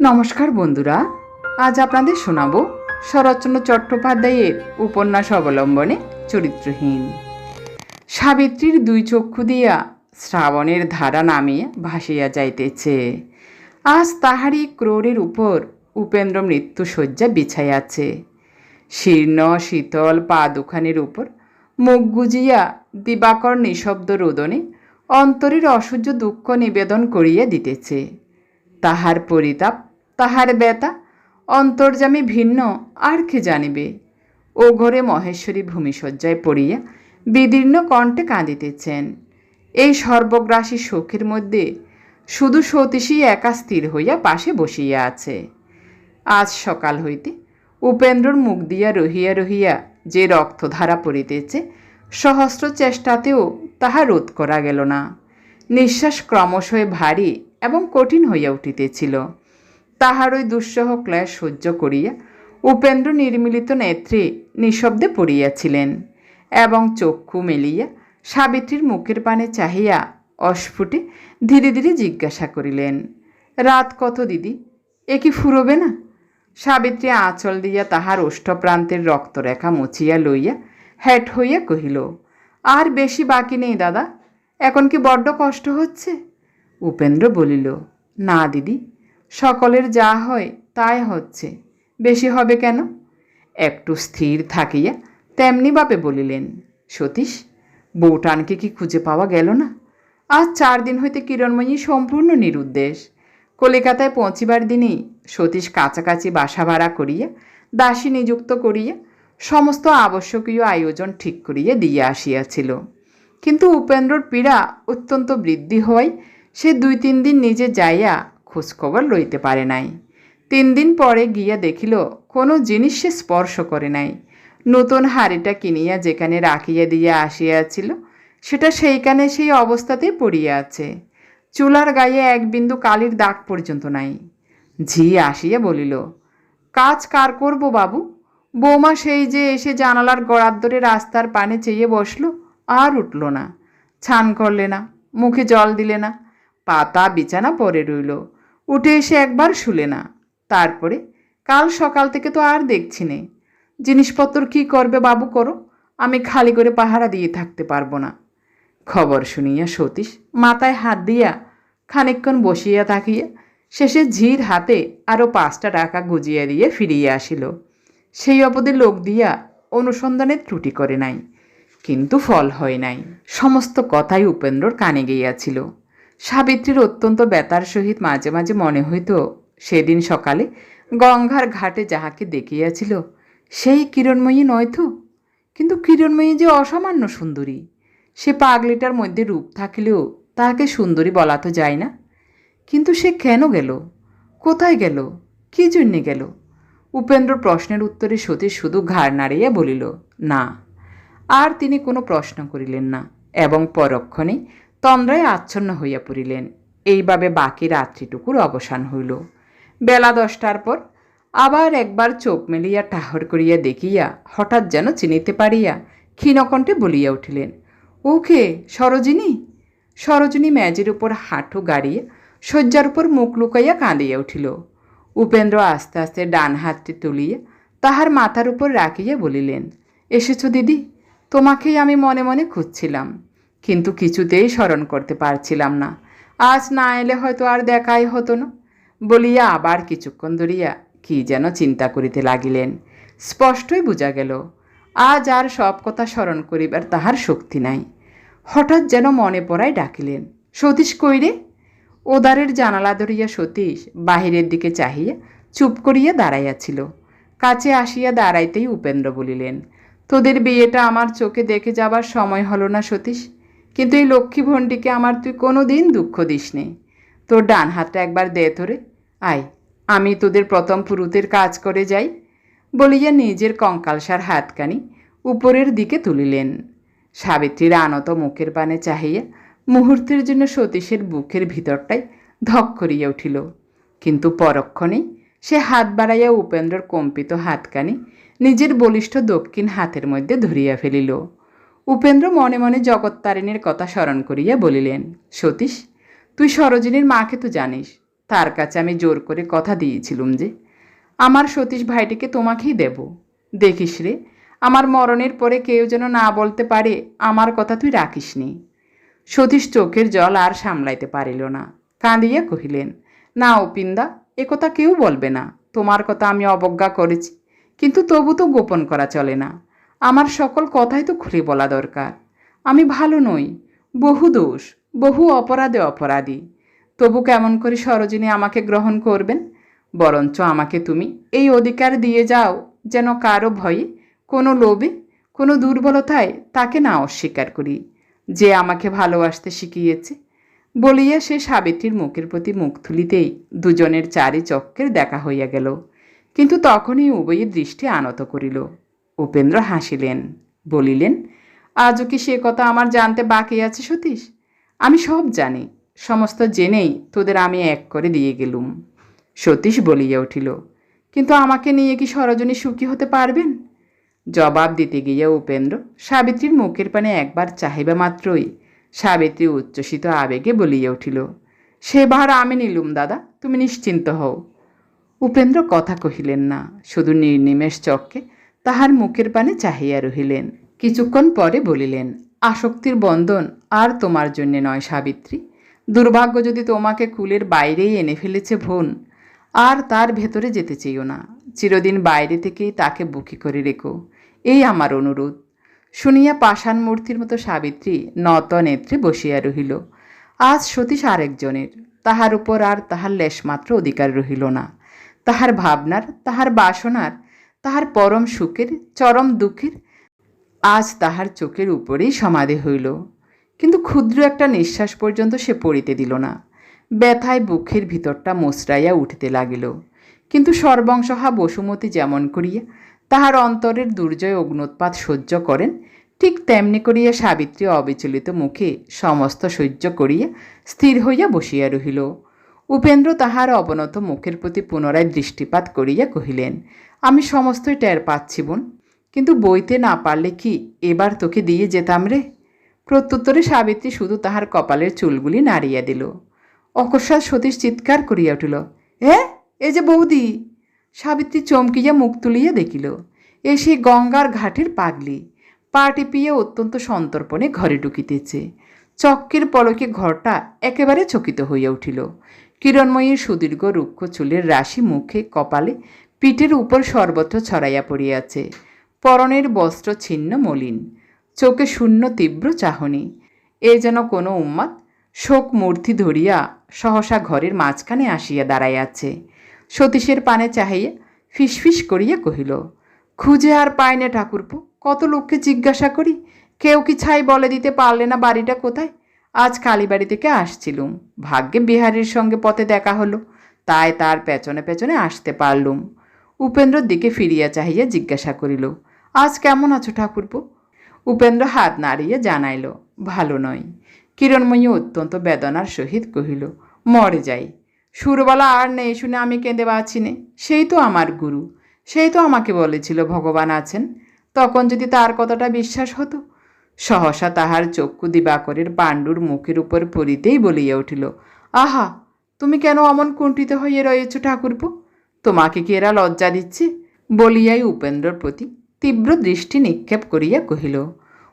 নমস্কার বন্ধুরা, আজ আপনাদের শোনাব শরৎচন্দ্র চট্টোপাধ্যায়ের উপন্যাস অবলম্বনে চরিত্রহীন। সাবিত্রীর দুই চক্ষু দিয়া শ্রাবণের ধারা নামিয়া ভাসিয়া যাইতেছে। আজ তাহারই ক্রোড়ের উপর উপেন্দ্র মৃত্যুশয্যা বিছাইয়াছে। শীর্ণ, শীতল পা দুখানির উপর মুখ গুজিয়া দিবাকর নিঃশব্দ রোদনে অন্তরের অসহ্য দুঃখ নিবেদন করিয়া দিতেছে। তাহার পরিতাপ তাহার ব্যথা অন্তর্জামী ভিন্ন আর কে জানিবে? ও ঘরে মহেশ্বরী ভূমিশয্যায় পড়িয়া বিদীর্ণ কণ্ঠে কাঁদিতেছেন। এই সর্বগ্রাসী শোকের মধ্যে শুধু সতীশী একা স্থির হইয়া পাশে বসিয়া আছে। আজ সকাল হইতে উপেন্দ্রর মুখ দিয়া রহিয়া রহিয়া যে রক্তধারা পড়িতেছে, সহস্র চেষ্টাতেও তাহা রোধ করা গেল না। নিঃশ্বাস ক্রমশই ভারী এবং কঠিন হইয়া উঠিতেছিল। তাহার ওই দুঃসহ ক্লেশ সহ্য করিয়া উপেন্দ্র নির্মিলিত নেত্রে নিঃশব্দে পড়িয়াছিলেন এবং চক্ষু মেলিয়া সাবিত্রীর মুখের পানে চাহিয়া অস্ফুটে ধীরে ধীরে জিজ্ঞাসা করিলেন, রাত কত দিদি? এ কি ফুরবে না? সাবিত্রী আঁচল দিয়া তাহার ওষ্ঠপ্রান্তের রক্তরেখা মুছিয়া লইয়া হ্যাট হইয়া কহিল, আর বেশি বাকি নেই দাদা, এখন কি বড্ড কষ্ট হচ্ছে? উপেন্দ্র বলিল, না দিদি সকলের যা হয় তাই হচ্ছে। বেশি হবে কেন? একটু স্থির থাকিয়া তেমনি ভাবে বলিলেন, সতীশ, বউটানকে কি খুঁজে পাওয়া গেল না? আজ চার দিন হইতে কিরণময়ী সম্পূর্ণ নিরুদ্দেশ। কলিকাতায় পৌঁছিবার দিনই সতীশ কাছাকাছি বাসা ভাড়া করিয়া, দাসী নিযুক্ত করিয়া, সমস্ত আবশ্যকীয় আয়োজন ঠিক করিয়া দিয়া আসিয়াছিল। কিন্তু উপেন্দ্রর পীড়া অত্যন্ত বৃদ্ধি হওয়ায় সে দুই তিন দিন নিজে যাইয়া খোঁজখবর লইতে পারে নাই। তিন দিন পরে গিয়া দেখিল, কোনো জিনিস সে স্পর্শ করে নাই। নতুন হাড়িটা কিনিয়া যেখানে রাখিয়া দিয়া আসিয়াছিল, সেটা সেইখানে সেই অবস্থাতেই পড়িয়া আছে। চুলার গায়ে এক বিন্দু কালির দাগ পর্যন্ত নাই। ঝি আসিয়া বলিল, কাজ কার করব বাবু? বৌমা সেই যে এসে জানালার গড়ার রাস্তার পানে চেয়ে বসল, আর উঠল না। ছান করলে না, মুখে জল দিলে না। পাতা বিছানা পরে রইল। উঠে এসে একবার শুলে না। তারপরে কাল সকাল থেকে তো আর দেখছি নে। জিনিসপত্র কি করবে বাবু করো, আমি খালি করে পাহারা দিয়ে থাকতে পারব না। খবর শুনিয়া সতীশ মাথায় হাত দিয়া খানিকক্ষণ বসিয়া থাকিয়া শেষে ঝির হাতে আরও পাঁচটা টাকা গুজিয়া দিয়ে ফিরিয়া আসিল। সেই অপদে লোক দিয়া অনুসন্ধানের ত্রুটি করে নাই, কিন্তু ফল হয় নাই। সমস্ত কথাই উপেন্দ্রর কানে গিয়াছিল। সাবিত্রীর অত্যন্ত ব্যথার সহিত মাঝে মাঝে মনে হইত, সেদিন সকালে গঙ্গার ঘাটে যাহাকে দেখিয়াছিল, সেই কিরণময়ী নয় তো? কিন্তু কিরণময়ী যে অসামান্য সুন্দরী, সে পাগলিটার মধ্যে রূপ থাকিলেও তাহাকে সুন্দরী বলা তো যায় না। কিন্তু সে কেন গেল? কোথায় গেল? কী জন্যে গেল? উপেন্দ্র প্রশ্নের উত্তরে সতীশ শুধু ঘাড় নাড়িয়া বলিল, না, আর তিনি কোনো প্রশ্ন করিলেন না, এবং পরক্ষণে তন্দ্রায় আচ্ছন্ন হইয়া পড়িলেন। এইভাবে বাকি রাত্রিটুকুর অবসান হইল। বেলা দশটার পর আবার একবার চোখ মেলিয়া ঠাহর করিয়া দেখিয়া হঠাৎ যেন চিনিতে পারিয়া ক্ষীণকণ্ঠে বলিয়া উঠিলেন ওকে সরোজিনী? সরোজিনী ম্যাজের উপর হাঁটু গাড়িয়া শয্যার উপর মুখ লুকাইয়া কাঁদিয়া উঠিল। উপেন্দ্র আস্তে আস্তে ডান হাতটি তুলিয়া তাহার মাথার উপর রাখিয়া বলিলেন, এসেছ দিদি, তোমাকেই আমি মনে মনে খুঁজছিলাম। কিন্তু কিছুতেই স্মরণ করতে পারছিলাম না। আজ না এলে হয়তো আর দেখাই হতো না। বলিয়া আবার কিছুক্ষণ ধরিয়া কি যেন চিন্তা করিতে লাগিলেন। স্পষ্টই বোঝা গেল, আজ আর সব কথা স্মরণ করিবার তাহার শক্তি নাই। হঠাৎ যেন মনে পড়ায় ডাকিলেন, সতীশ কইরে ওদারের জানালা ধরিয়া সতীশ বাহিরের দিকে চাহিয়া চুপ করিয়া দাঁড়াইয়াছিল। কাছে আসিয়া দাঁড়াইতেই উপেন্দ্র বলিলেন, তোদের বিয়েটা আমার চোখে দেখে যাবার সময় হলো না সতীশ। কিন্তু এই লক্ষ্মী ভণ্ডিকে আমার তুই কোনো দিন দুঃখ দিস নে তোর ডান হাতটা একবার দে তোরে। আয়, আমি তোদের প্রথম পুরুতের কাজ করে যাই বলিয়া নিজের কঙ্কালসার হাতখানি উপরের দিকে তুলিলেন। সাবিত্রীর আনত মুখের পানে চাহিয়া মুহূর্তের জন্য সতীশের বুকের ভিতরটাই ধক করিয়া উঠিল। কিন্তু পরক্ষণেই সে হাত বাড়াইয়া উপেন্দ্রর কম্পিত হাতখানি নিজের বলিষ্ঠ দক্ষিণ হাতের মধ্যে ধরিয়া ফেলিল। উপেন্দ্র মনে মনে জগত্তারিণীর কথা স্মরণ করিয়া বলিলেন, সতীশ, তুই সরোজিনীর মাকে তো জানিস, তার কাছে আমি জোর করে কথা দিয়েছিলুম যে, আমার সতীশ ভাইটিকে তোমাকেই দেব। দেখিস রে, আমার মরণের পরে কেউ যেন না বলতে পারে, আমার কথা তুই রাখিসনি। সতীশ চোখের জল আর সামলাইতে পারিল না। কাঁদিয়া কহিলেন না অপিন্দা এ কথা কেউ বলবে না, তোমার কথা আমি অবজ্ঞা করেছি, কিন্তু তবু তো গোপন করা চলে না। আমার সকল কথাই তো খুলে বলা দরকার। আমি ভালো নই, বহু দোষ, বহু অপরাধে অপরাধী। তবু কেমন করে সরোজিনী আমাকে গ্রহণ করবেন? বরঞ্চ আমাকে তুমি এই অধিকার দিয়ে যাও যেন কারও ভয়ে, কোনো লোভে, কোনো দুর্বলতায় তাকে না অস্বীকার করি। যে আমাকে ভালোবাসতে শিখিয়েছে, বলিয়া সে সাবিত্রীর মুখের প্রতি মুখ তুলিতেই দুজনের চারি চক্রের দেখা হইয়া গেল। কিন্তু তখনই উভয়ের দৃষ্টি আনত করিল। উপেন্দ্র হাসিলেন, বলিলেন, আজও কি সে কথা আমার জানতে বাকি আছে সতীশ? আমি সব জানি, সমস্ত জেনেই তোদের আমি এক করে দিয়ে গেলুম। সতীশ বলিয়া উঠিল, কিন্তু আমাকে নিয়ে কি সরজনী সুখী হতে পারবেন? জবাব দিতে গিয়া উপেন্দ্র সাবিত্রীর মুখের পানে একবার চাহিবা মাত্রই সাবিত্রী উচ্ছ্বসিত আবেগে বলিয়া উঠিল সেবার আমি নিলুম, দাদা, তুমি নিশ্চিন্ত হও। উপেন্দ্র কথা কহিলেন না, শুধু নির্নিমেষ চক্ষে তাহার মুখের পানে চাহিয়া রহিলেন। কিছুক্ষণ পরে বলিলেন, আসক্তির বন্ধন আর তোমার জন্যে নয় সাবিত্রী। দুর্ভাগ্য যদি তোমাকে কুলের বাইরেই এনে ফেলেছে ভুন আর তার ভেতরে যেতে চেয়েও না। চিরদিন বাইরে থেকেই তাকে বুকি করে রেখো। এই আমার অনুরোধ শুনিয়া পাষাণ মূর্তির মতো সাবিত্রী নত নেত্রে বসিয়া রহিল। আজ সতীশ আরেকজনের। তাহার উপর আর তাহার লেশমাত্র অধিকার রহিল না। তাহার ভাবনার, তাহার বাসনার তাহার পরম সুখের, চরম দুঃখের, আজ তাহার চোখের উপরেই সমাধি হইল। কিন্তু ক্ষুদ্র একটা নিঃশ্বাস পর্যন্ত সে পড়িতে দিল না। ব্যথায় বুকের ভিতরটা মোসরাইয়া উঠিতে লাগিল। কিন্তু সর্বংসহা বসুমতী যেমন করিয়া তাহার অন্তরের দুর্জয় অগ্নোৎপাত সহ্য করেন, ঠিক তেমনি করিয়া সাবিত্রী অবিচলিত মুখে সমস্ত সহ্য করিয়া স্থির হইয়া বসিয়া রহিল। উপেন্দ্র তাহার অবনত মুখের প্রতি পুনরায় দৃষ্টিপাত করিয়া কহিলেন, আমি সমস্তই টের পাচ্ছি বোন, কিন্তু বইতে না পারলে কি এবার তোকে দিয়ে যেতাম রে? প্রত্যুত্তরে সাবিত্রী শুধু তাহার কপালের চুলগুলি নাড়িয়া দিল। অকস্মাৎ সতীশ চিৎকার করিয়া উঠিল, এ এ যে বৌদি! সাবিত্রী চমকিয়া মুখ তুলিয়া দেখিল, এ সেই গঙ্গার ঘাটের পাগলি, পা টিপিয়া অত্যন্ত সন্তর্পণে ঘরে ঢুকিতেছে। চক্কের পলকে ঘরটা একেবারে চকিত হইয়া উঠিল। কিরণময়ীর সুদীর্ঘ রুক্ষ চুলের রাশি মুখে কপালে পিঠের উপর সর্বত্র ছড়াইয়া পড়িয়াছে। পরনের বস্ত্র ছিন্ন মলিন, চোখে শূন্য তীব্র চাহনি। এ যেন কোনো উম্মাদ শোক মূর্তি ধরিয়া সহসা ঘরের মাঝখানে আসিয়া দাঁড়াইয়াছে। সতীশের পানে চাহিয়া ফিসফিস করিয়া কহিল, খুঁজে আর পায় না ঠাকুরপো, কত লোককে জিজ্ঞাসা করি? কেউ কি ছাই বলে দিতে পারলে না বাড়িটা কোথায়? আজ কালীবাড়ি থেকে আসছিলুম। ভাগ্যে বিহারীর সঙ্গে পথে দেখা হলো। তাই তার পেছনে পেছনে আসতে পারলুম। উপেন্দ্রর দিকে ফিরিয়া চাহিয়া জিজ্ঞাসা করিল, আজ কেমন আছো ঠাকুরপো? উপেন্দ্র হাত নাড়িয়ে জানাইল, ভালো নয় কিরণময়ী অত্যন্ত বেদনার সহিত কহিল, মরে যাই। সুরবালা আর নেই শুনে আমি কেঁদে বাঁচি নে সেই তো আমার গুরু। সেই তো আমাকে বলেছিল ভগবান আছেন। তখন যদি তার কথাটা বিশ্বাস হতো সহসা তাহার চক্ষু দিবাকরের পাণ্ডুর মুখের উপর পড়িতেই বলিয়া উঠিল, আহা, তুমি কেন অমন কুণ্ঠিত হইয়া রয়েছ ঠাকুরপো? তোমাকে কি এরা লজ্জা দিচ্ছে? বলিয়াই উপেন্দ্রর প্রতি তীব্র দৃষ্টি নিক্ষেপ করিয়া কহিল,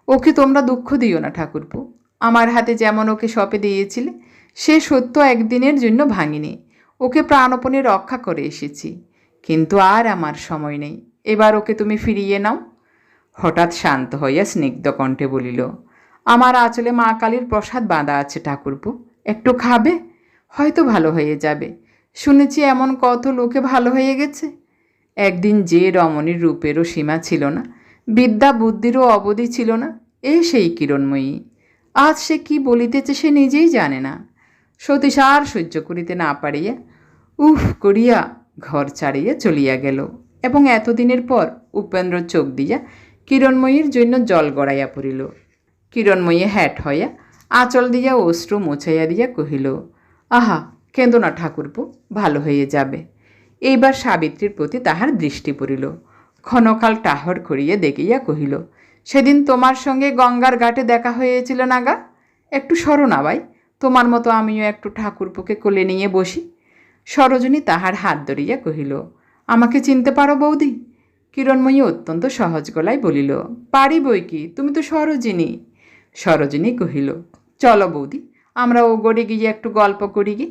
ওকে তোমরা দুঃখ দিও না ঠাকুরপো। আমার হাতে যেমন ওকে সপে দিয়েছিলে, সে সত্য একদিনের জন্য ভাঙিনি। ওকে প্রাণপণে রক্ষা করে এসেছি। কিন্তু আর আমার সময় নেই। এবার ওকে তুমি ফিরিয়ে নাও। হঠাৎ শান্ত হইয়া স্নিগ্ধ কণ্ঠে বলিল, আমার আঁচলে মা কালীর প্রসাদ বাঁধা আছে ঠাকুরপু, একটু খাবে? হয়তো ভালো হয়ে যাবে। শুনেছি এমন কত লোকে ভালো হয়ে গেছে। একদিন যে রমণীর রূপেরও সীমা ছিল না, বিদ্যা বুদ্ধিরও অবধি ছিল না এই সেই কিরণময়ী। আজ সে কি বলিতেছে সে নিজেই জানে না। সতীশ আর সহ্য করিতে না পারিয়া, উফ করিয়া ঘর ছাড়িয়া চলিয়া গেল এবং এতদিনের পর উপেন্দ্র চোখ দিয়া কিরণময়ীর জন্য জল গড়াইয়া পড়িল। কিরণময়ী হ্যাট হইয়া আঁচল দিয়া অশ্রু মোছাইয়া দিয়া কহিল, আহা কেঁদো না ঠাকুরপো, ভালো হয়ে যাবে। এইবার সাবিত্রীর প্রতি তাহার দৃষ্টি পড়িল। ক্ষণকাল টাহর করিয়া দেখিয়া কহিল, সেদিন তোমার সঙ্গে গঙ্গার ঘাটে দেখা হয়েছিল নাগা একটু সরো না ভাই, তোমার মতো আমিও একটু ঠাকুরপোকে কোলে নিয়ে বসি। সরোজিনী তাহার হাত ধরিয়া কহিল, আমাকে চিনতে পারো বৌদি? কিরণময়ী অত্যন্ত সহজ গলায় বলিল পারি বই কি? তুমি তো সরোজিনী। সরোজিনী কহিল, চলো বৌদি, আমরা ও গড়ে গিয়ে একটু গল্প করি গে।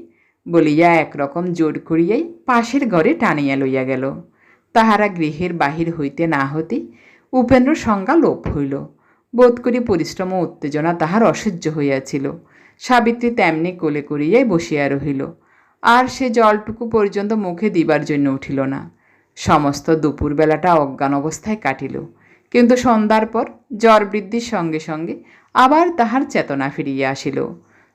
বলিয়া একরকম জোর করিয়াই পাশের ঘরে টানিয়া লইয়া গেল। তাহারা গৃহের বাহির হইতে না হতে উপেন্দ্র সংজ্ঞা লোপ হইল। বোধ করি পরিশ্রম ও উত্তেজনা তাহার অসহ্য হইয়াছিল। সাবিত্রী তেমনি কোলে করিয়াই বসিয়া রহিল। আর সে জলটুকু পর্যন্ত মুখে দিবার জন্য উঠিল না। সমস্ত দুপুরবেলাটা অজ্ঞান অবস্থায় কাটিল। কিন্তু সন্ধ্যার পর জ্বর বৃদ্ধির সঙ্গে সঙ্গে আবার তাহার চেতনা ফিরিয়া আসিল।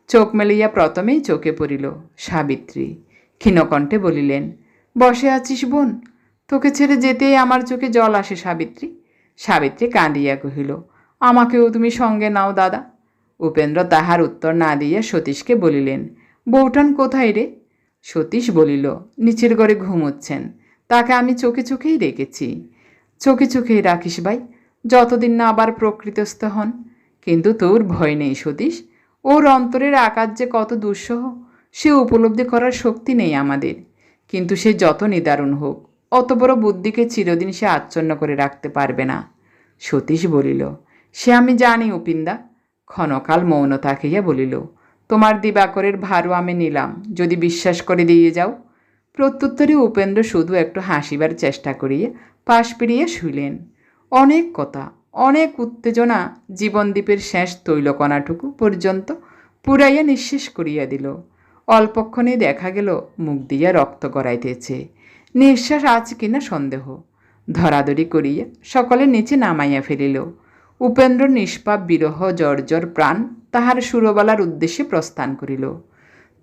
চোখ মেলিয়া প্রথমেই চোখে পড়িল সাবিত্রী। ক্ষীণকণ্ঠে বলিলেন, বসে আছিস বোন? তোকে ছেড়ে যেতেই আমার চোখে জল আসে সাবিত্রী। সাবিত্রী কাঁদিয়া কহিল, আমাকেও তুমি সঙ্গে নাও দাদা। উপেন্দ্র তাহার উত্তর না দিয়া সতীশকে বলিলেন, বৌঠান কোথায় রে? সতীশ বলিল, নিচের ঘরে ঘুমোচ্ছেন। তাকে আমি চোখে চোখেই রেখেছি চোখে চোখেই রাখিস ভাই, যতদিন না আবার প্রকৃতস্থ হন, কিন্তু তোর ভয় নেই সতীশ। ওর অন্তরের আকাশ যে কত দুঃসহ, সে উপলব্ধি করার শক্তি নেই আমাদের। কিন্তু সে যত নিদারুণ হোক, অত বড় বুদ্ধিকে চিরদিন সে আচ্ছন্ন করে রাখতে পারবে না। সতীশ বলিল, সে আমি জানি উপিন্দা ক্ষণকাল মৌন থাকিয়া বলিল, তোমার দিবাকরের ভারও আমি নিলাম। যদি বিশ্বাস করে দিয়ে যাও প্রত্যুত্তরে উপেন্দ্র শুধু একটু হাসিবার চেষ্টা করিয়া পাশ পেরিয়ে শুইলেন। অনেক কথা, অনেক উত্তেজনা জীবনদ্বীপের শেষ তৈলকণাটুকু পর্যন্ত পুরাইয়া নিঃশেষ করিয়া দিল। অল্পক্ষণে দেখা গেল, মুখ দিয়া রক্ত গড়াইতেছে। নিঃশ্বাস আছে কিনা সন্দেহ। ধরাধরি করিয়া সকলে নিচে নামাইয়া ফেলিল। উপেন্দ্র নিষ্পাপ বিরহ জর্জর প্রাণ তাহার সুরবালার উদ্দেশ্যে প্রস্থান করিল।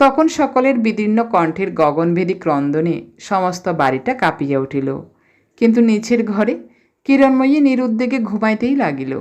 তখন সকলের বিদীর্ণ কণ্ঠের গগনভেদী ক্রন্দনে সমস্ত বাড়িটা কাঁপিয়া উঠিল। কিন্তু নিচের ঘরে কিরণময়ী নিরুদ্বেগে ঘুমাইতেই লাগিল।